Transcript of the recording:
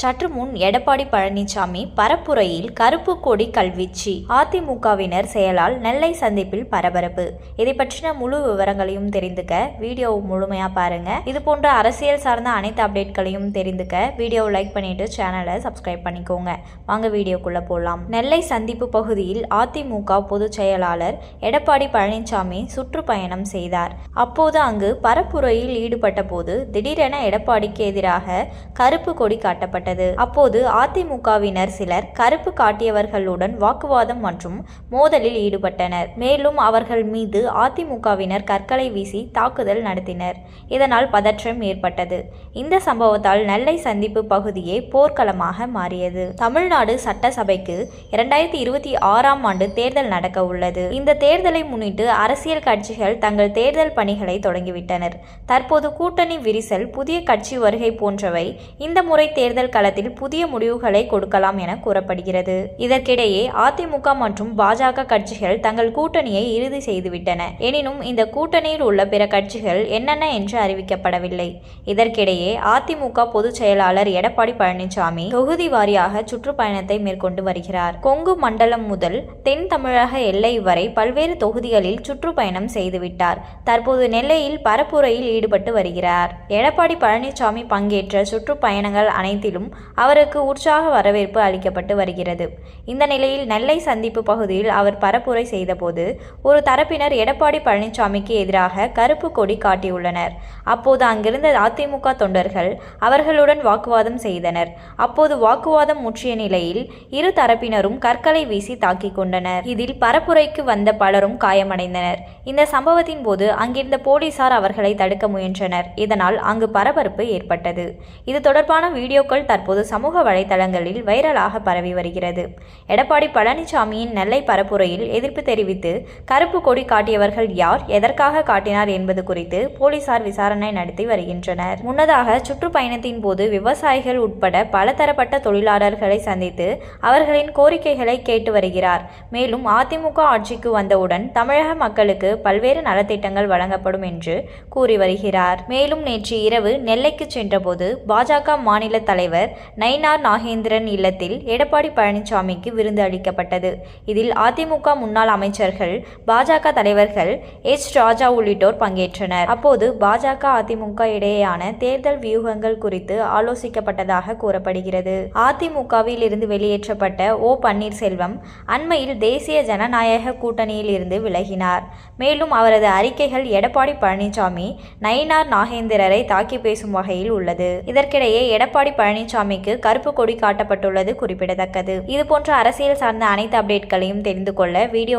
சற்று முன் எடப்பாடி பழனிசாமி பரப்புரையில் கருப்பு கொடி கல்வீச்சு. அதிமுகவினர் செயலால் நெல்லை சந்திப்பில் பரபரப்பு. இதை பற்றின முழு விவரங்களையும் தெரிந்துக்க வீடியோ முழுமையா பாருங்க. இது போன்ற அரசியல் சார்ந்த அனைத்து அப்டேட்களையும் தெரிந்துக்க வீடியோவை லைக் பண்ணிட்டு சேனலை சப்ஸ்கிரைப் பண்ணிக்கோங்க. வாங்க வீடியோக்குள்ள போலாம். நெல்லை சந்திப்பு பகுதியில் அதிமுக பொதுச் செயலாளர் எடப்பாடி பழனிசாமி சுற்றுப்பயணம் செய்தார். அப்போது அங்கு பரப்புரையில் ஈடுபட்ட போது திடீரென எடப்பாடிக்கு எதிராக கருப்பு கொடி காட்டப்பட்டது. அப்போது அதிமுகவினர் சிலர் கருப்பு காட்டியவர்களுடன் வாக்குவாதம் மற்றும் மோதலில் ஈடுபட்டனர். மேலும் அவர்கள் மீது அதிமுகவினர் கற்களை வீசி தாக்குதல் நடத்தினர். இதனால் பதற்றம் ஏற்பட்டது. இந்த சம்பவத்தால் நெல்லை சந்திப்பு பகுதியே போர்க்களமாக மாறியது. தமிழ்நாடு சட்டசபைக்கு இரண்டாயிரத்தி இருபத்தி ஆறாம் ஆண்டு தேர்தல் நடக்க உள்ளது. இந்த தேர்தலை முன்னிட்டு அரசியல் கட்சிகள் தங்கள் தேர்தல் பணிகளை தொடங்கிவிட்டனர். தற்போது கூட்டணி விரிசல் புதிய கட்சி வருகை போன்றவை இந்த முறை தேர்தல் களத்தில் புதிய முடிவுகளை கொடுக்கலாம் என கூறப்படுகிறது. இதற்கிடையே அதிமுக மற்றும் பாஜக கட்சிகள் தங்கள் கூட்டணியை இறுதி செய்துவிட்டன. எனினும் இந்த கூட்டணியில் உள்ள பிற கட்சிகள் என்னென்ன என்று அறிவிக்கப்படவில்லை. இதற்கிடையே அதிமுக பொதுச் செயலாளர் எடப்பாடி பழனிசாமி தொகுதி வாரியாக சுற்றுப்பயணத்தை மேற்கொண்டு வருகிறார். கொங்கு மண்டலம் முதல் தென் தமிழக எல்லை வரை பல்வேறு தொகுதிகளில் சுற்றுப்பயணம் செய்துவிட்டார். தற்போது நெல்லையில் பரப்புரையில் ஈடுபட்டு வருகிறார். எடப்பாடி பழனிசாமி பங்கேற்ற சுற்றுப்பயணங்கள் அனைத்திலும் அவருக்கு உற்சாக வரவேற்பு அளிக்கப்பட்டு வருகிறது. இந்த நிலையில் நெல்லை சந்திப்பு பகுதியில் அவர் பரப்புரை செய்தபோது ஒரு தரப்பினர் எடப்பாடி பழனிசாமிக்கு எதிராக கருப்பு கொடி காட்டியுள்ளனர். அப்போது அங்கிருந்த அதிமுக தொண்டர்கள் அவர்களுடன் வாக்குவாதம் செய்தனர். அப்போது வாக்குவாதம் முற்றிய நிலையில் இரு தரப்பினரும் கற்களை வீசி தாக்கிக் கொண்டனர். இதில் பரப்புரைக்கு வந்த பலரும் காயமடைந்தனர். இந்த சம்பவத்தின் போது அங்கிருந்த போலீசார் அவர்களை தடுக்க முயன்றனர். இதனால் அங்கு பரபரப்பு ஏற்பட்டது. இது தொடர்பான வீடியோக்கள் தற்போது சமூக வலைதளங்களில் வைரலாக பரவி வருகிறது. எடப்பாடி பழனிசாமியின் நெல்லை பரப்புரையில் எதிர்ப்பு தெரிவித்து கருப்பு கொடி காட்டியவர்கள் யார் எதற்காக காட்டினார் என்பது குறித்து போலீசார் விசாரணை நடத்தி வருகின்றனர். முன்னதாக சுற்றுப்பயணத்தின் போது விவசாயிகள் உட்பட பலதரப்பட்ட தொழிலாளர்களை சந்தித்து அவர்களின் கோரிக்கைகளை கேட்டு வருகிறார். மேலும் அதிமுக ஆட்சிக்கு வந்தவுடன் தமிழக மக்களுக்கு பல்வேறு நலத்திட்டங்கள் வழங்கப்படும் என்று கூறி வருகிறார். மேலும் நேற்று இரவு நெல்லைக்கு சென்றபோது பாஜக மாநில தலைவர் நயினார் நாகேந்திரன் இல்லத்தில் எடப்பாடி பழனிசாமிக்கு விருந்து அளிக்கப்பட்டது. இதில் அதிமுக முன்னாள் அமைச்சர்கள் பாஜக தலைவர்கள் எச். ராஜா உள்ளிட்டோர் பங்கேற்றனர். அப்போது பாஜக அதிமுக இடையேயான தேர்தல் வியூகங்கள் குறித்து ஆலோசிக்கப்பட்டதாக கூறப்படுகிறது. அதிமுகவில் இருந்து வெளியேற்றப்பட்ட ஓ. பன்னீர்செல்வம் அண்மையில் தேசிய ஜனநாயக கூட்டணியில் இருந்து விலகினார். மேலும் அவரது அறிக்கைகள் எடப்பாடி பழனிசாமி நயினார் நாகேந்திரரை தாக்கி பேசும் வகையில் உள்ளது. இதற்கிடையே எடப்பாடி பழனிசாமிக்கு கருப்பு கொடி காட்டப்பட்டுள்ளது குறிப்பிடத்தக்கது. இதுபோன்ற அரசியல் சார்ந்த அனைத்து அப்டேட்களையும் தெரிந்து கொள்ள வீடியோ